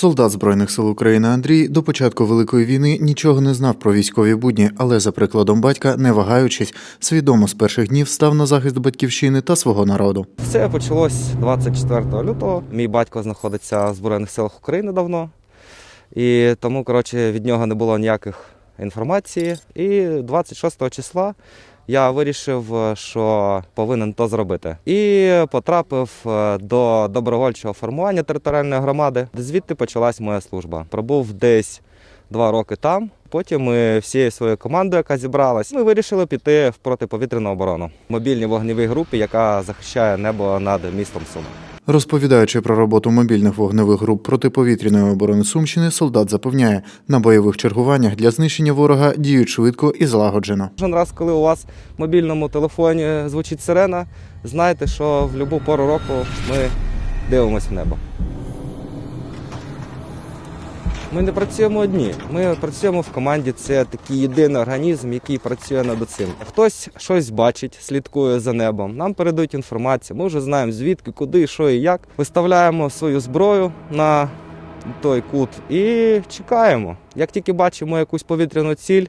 Солдат Збройних сил України Андрій до початку Великої війни нічого не знав про військові будні, але за прикладом батька, не вагаючись, свідомо з перших днів став на захист батьківщини та свого народу. Все почалось 24 лютого. Мій батько знаходиться в Збройних силах України давно, і тому коротше, від нього не було ніяких інформації. І 26 числа я вирішив, що повинен то зробити. І потрапив е, до добровольчого формування територіальної громади. Звідти почалась моя служба. Пробув десь два роки там. Потім ми всією своєю командою, яка зібралась, ми вирішили піти в протиповітряну оборону. Мобільній вогневій групі, яка захищає небо над містом Суми. Розповідаючи про роботу мобільних вогневих груп протиповітряної оборони Сумщини, солдат запевняє, на бойових чергуваннях для знищення ворога діють швидко і злагоджено. Кожен раз, коли у вас в мобільному телефоні звучить сирена, знайте, що в будь-яку пору року ми дивимося в небо. Ми не працюємо одні. Ми працюємо в команді. Це такий єдиний організм, який працює над цим. Хтось щось бачить, слідкує за небом. Нам передають інформацію. Ми вже знаємо звідки, куди, що і як. Виставляємо свою зброю на той кут і чекаємо. Як тільки бачимо якусь повітряну ціль,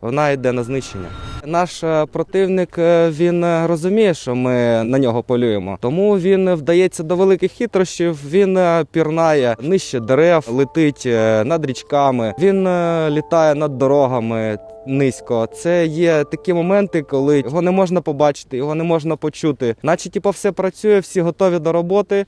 вона йде на знищення. Наш е, противник е, він е, розуміє, що ми на нього полюємо, тому він вдається до великих хитрощів. Він пірнає нижче дерев, летить над річками. Він літає над дорогами низько. Це є такі моменти, коли його не можна побачити, його не можна почути. Наче типу, все працює, всі готові до роботи.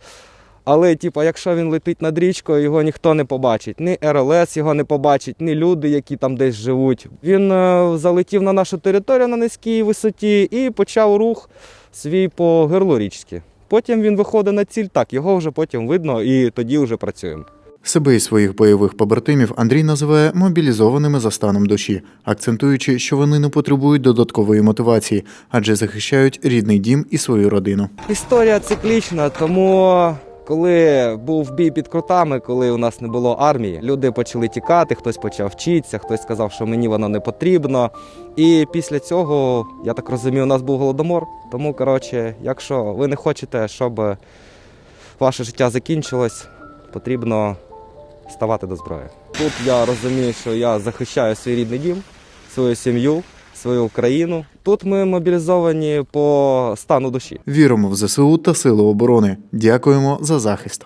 Але, типу, якщо він летить над річкою, його ніхто не побачить. Ні РЛС його не побачить, ні люди, які там десь живуть. Він е, залетів на нашу територію на низькій висоті і почав рух свій по гирлу річки. Потім він виходить на ціль, так, його вже потім видно і тоді вже працюємо. Себе і своїх бойових побратимів Андрій називає мобілізованими за станом душі, акцентуючи, що вони не потребують додаткової мотивації, адже захищають рідний дім і свою родину. Історія циклічна, тому коли був бій під крутами, коли у нас не було армії, люди почали тікати, хтось почав вчитися, хтось сказав, що мені воно не потрібно. І після цього, я так розумію, у нас був голодомор. Тому, коротше, якщо ви не хочете, щоб ваше життя закінчилось, потрібно ставати до зброї. Тут я розумію, що я захищаю свій рідний дім, свою сім'ю, свою країну. Тут ми мобілізовані по стану душі. Віримо в ЗСУ та Сили оборони. Дякуємо за захист.